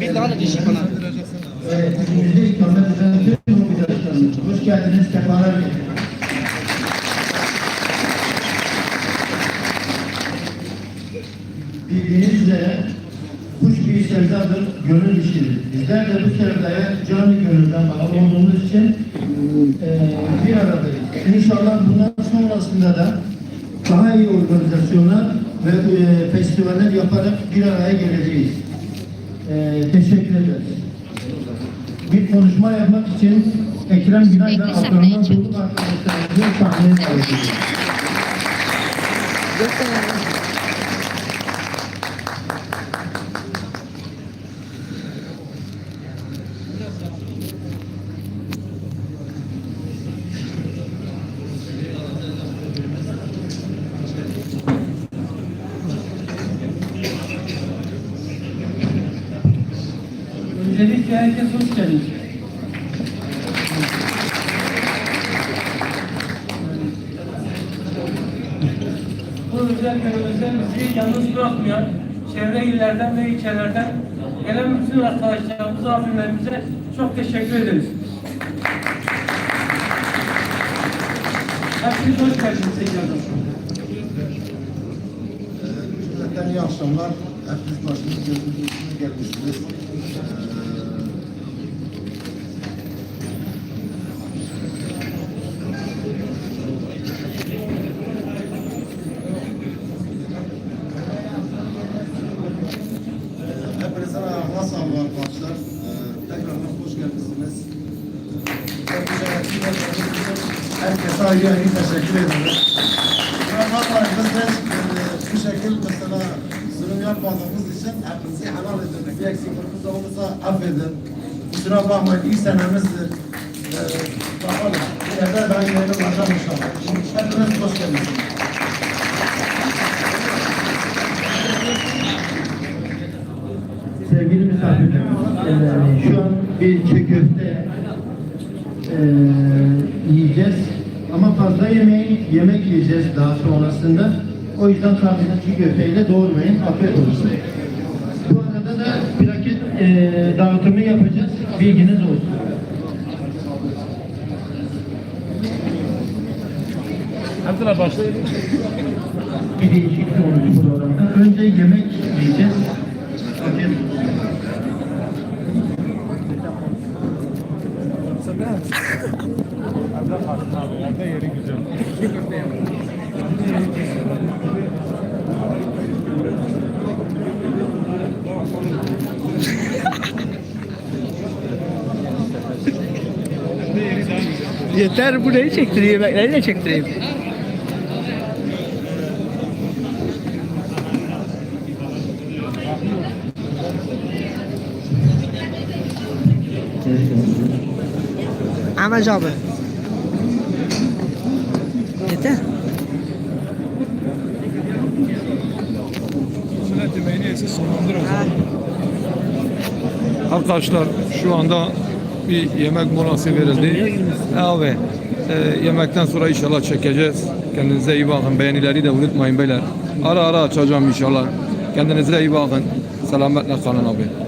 Bir tane dişi bana. Hoş geldiniz, sefalar. Bildiğiniz üzere kuş bir sevdadır, gönül işidir. Bizler de bu sevdaya canı gönülden bağlı olduğumuz için eee bir aradayız. İnşallah bundan sonrasında da daha iyi organizasyonlar ve eee, festivaller yaparak bir araya geleceğiz. Eee teşekkür ederiz. Bir konuşma yapmak için Ekrem Günay ve Abdurrahman. Buluk arkadaşlarımızı sahneye davet ediyoruz. Öncelikle herkes hoş geldiniz. Bu özel bizi yalnız bırakmayan çevre illerden ve ilçelerden gelen bütün arkadaşlarımıza, abimlerimize çok teşekkür ederiz. Hepiniz hoş geldiniz tekrardan. Cümleten iyi akşamlar. Hepiniz başınız gözünüz gelmişsiniz. Ee, Ayağına sağlık arkadaşlar. Ee, Tekrardan hoş geldiniz. Herkese ayrı ayrı teşekkür ederim. Vallahi biz de e, bu şekil mesela sunum yapmadığımız için hepinizi helal edin. Bir eksikliğimiz olursa affedin. Kusura bakmayın iyi senemizdir. E, bakalım. İleride ben yeni inşallah. Hepiniz hoş geldiniz. Sevgili misafirlerimiz, eee, şu an bir çiğ köfte eee, yiyeceğiz. Ama fazla yemeği, yemek yiyeceğiz daha sonrasında. O yüzden karnınızı çiğ köfteyle doğurmayın, afiyet olsun. Bu arada da plaket eee dağıtımı yapacağız, bilginiz olsun. Abdullah başlayın. Bir değişiklik olmuş programda. Önce yemek yiyeceğiz. Afiyet olsun. Yeter bu neyi çektireyim? De çektireyim. Ahmet abi. Yeter. Arkadaşlar şu anda bir yemek molası verildi. Abi e, yemekten sonra inşallah çekeceğiz. Kendinize iyi bakın. Beğenileri de unutmayın beyler. Ara ara açacağım inşallah. Kendinize iyi bakın. Selametle kalın abi.